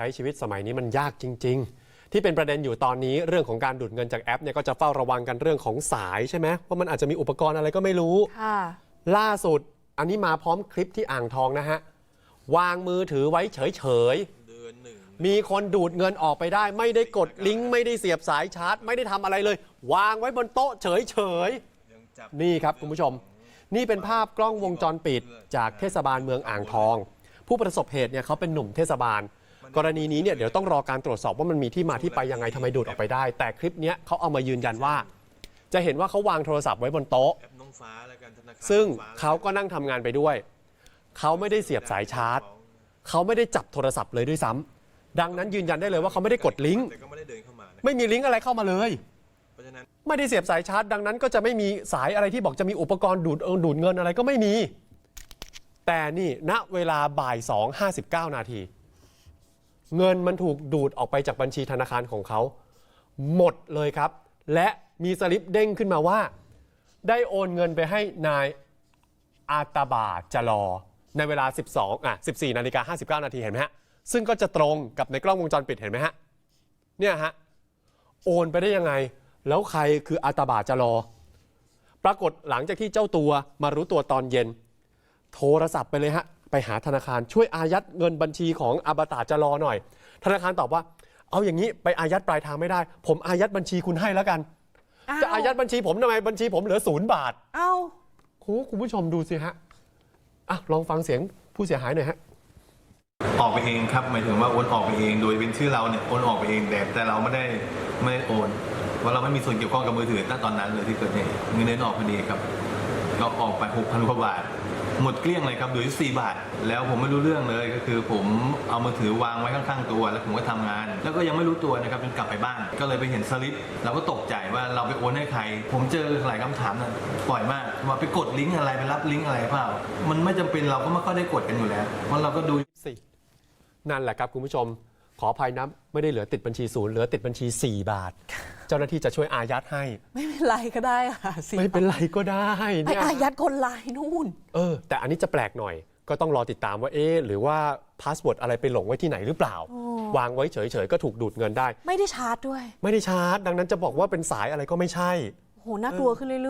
ใช้ชีวิตสมัยนี้มันยากจริง ๆ ที่เป็นประเด็นอยู่ตอนนี้เรื่องของการดูดเงินจากแอปเนี่ยก็จะเฝ้าระวังกันเรื่องของสายใช่ไหมว่ามันอาจจะมีอุปกรณ์อะไรก็ไม่รู้ ค่ะ ล่าสุดอันนี้มาพร้อมคลิปที่อ่างทองนะฮะ วางมือถือไว้เฉย ๆ มีคนดูดเงินออกไปได้ ไม่ได้กดลิงก์ไม่ได้เสียบสายชาร์จ ไม่ได้ทำอะไรเลย วางไว้บนโต๊ะเฉย ๆ นี่ครับ คุณผู้ชม นี่เป็นภาพกล้องวงจรปิดจากเทศบาลเมืองอ่างทอง ผู้ประสบเหตุเนี่ยเขาเป็นหนุ่มเทศบาล กรณีนี้เนี่ยเดี๋ยวต้องรอการตรวจสอบว่ามันมีที่มาที่ไปยังไงทำไมดูดออกไปได้ แต่คลิปเนี้ยเขาเอามายืนยันว่า จะเห็นว่าเขาวางโทรศัพท์ไว้บนโต๊ะ แอปน้องฟ้าแล้วกันธนาคารซึ่งน้อฟ้เขาก็นั่งทำงานไปด้วย เขาไม่ได้เสียบสายชาร์จ เขาไม่ได้จับโทรศัพท์เลยด้วยซ้ำดังนั้นยืนยันได้เลยว่าเขาไม่ได้กดลิงก์แต่ก็ไม่ได้เดินเข้ามานะไม่มีลิงก์อะไรเข้ามาเลย เพราะฉะนั้นไม่ได้เสียบสายชาร์จ ดังนั้นก็จะไม่มีสายอะไรที่บอกจะมีอุปกรณ์ดูดเอิงดูดเงินอะไรก็ไม่มี แต่นี่ณเวลาบ่าย 2 59 นาที เงินมันถูกดูดออกไปจากบัญชีธนาคารของเขา หมดเลยครับ และมีสลิปเด้งขึ้นมาว่า ได้โอนเงินไปให้นายอาตาบาจลอ ในเวลา 12อะ14นาฬิกา59 นาทีเห็นไหมฮะ ซึ่งก็จะตรงกับในกล้องวงจรปิดเห็นไหมฮะ เนี่ยฮะ โอนไปได้ยังไง แล้วใครคืออาตาบาจลอ ปรากฏหลังจากที่เจ้าตัวมารู้ตัวตอนเย็น โทรศัพท์ไปเลยฮะ ไปหาธนาคารช่วยอายัดเงินบัญชีของอาบาตาจลอหน่อย ธนาคารตอบว่า เอาอย่างนี้ไปอายัดปลายทางไม่ได้ ผมอายัดบัญชีคุณให้แล้วกันอ้าวจะอายัดบัญชีผมทำไมบัญชีผมเหลือศูนย์บาท เอ้าโอ้คุณผู้ชมดูสิฮะอะลองฟังเสียงผู้เสียหายหน่อยฮะออกไปเองครับหมายถึงว่าโอนออกไปเองโดยเป็นชื่อเราเนี่ยโอนออกไปเองแต่แต่เราไม่ได้ไม่ได้โอนเพราะเราไม่มีส่วนเกี่ยวข้องกับมือถือณตอนนั้นเลยที่เกิดเหตุเงินเดือนออกพอดีครับ ก็ออกไปหกพันกว่าบาท หมดเกลี้ยงเลยครับเหลืออยู่สี่บาท แล้วผมไม่รู้เรื่องเลยก็คือ ผมเอามือถือวางไว้ข้างๆตัว แล้วผมก็ทำงาน แล้วก็ยังไม่รู้ตัวนะครับจนกลับไปบ้าน ก็เลยไปเห็นสลิปเราก็ตกใจว่าเราไปโอนให้ใคร ผมเจอหลายคำถามนะบ่อยมากว่าไปกดลิงก์อะไรไปรับลิงก์อะไรเปล่า มันไม่จำเป็นเราก็ไม่ค่อยได้กดกันอยู่แล้วเพราะเราก็ดูสี่นั่นแหละครับคุณผู้ชม ขออภัยนะไม่ได้เหลือติดบัญชีศูนย์เหลือติดบัญชี 4 บาท เจ้าหน้าที่จะช่วยอายัดให้ ไม่เป็นไรก็ได้ค่ะสิไม่เป็นไรก็ได้ไปเนี่ยอายัดคนลายนู่น เออ แต่อันนี้จะแปลกหน่อย ก็ต้องรอติดตามว่าเอ๊ะหรือว่าพาสเวิร์ดอะไรไปหลงไว้ที่ไหนหรือเปล่าโอ้วางไว้เฉยๆก็ถูกดูดเงินได้ ไม่ได้ชาร์จด้วยไม่ได้ชาร์จดังนั้นจะบอกว่าเป็นสายอะไรก็ไม่ใช่โหน่ากลัวขึ้นเรื่อยๆ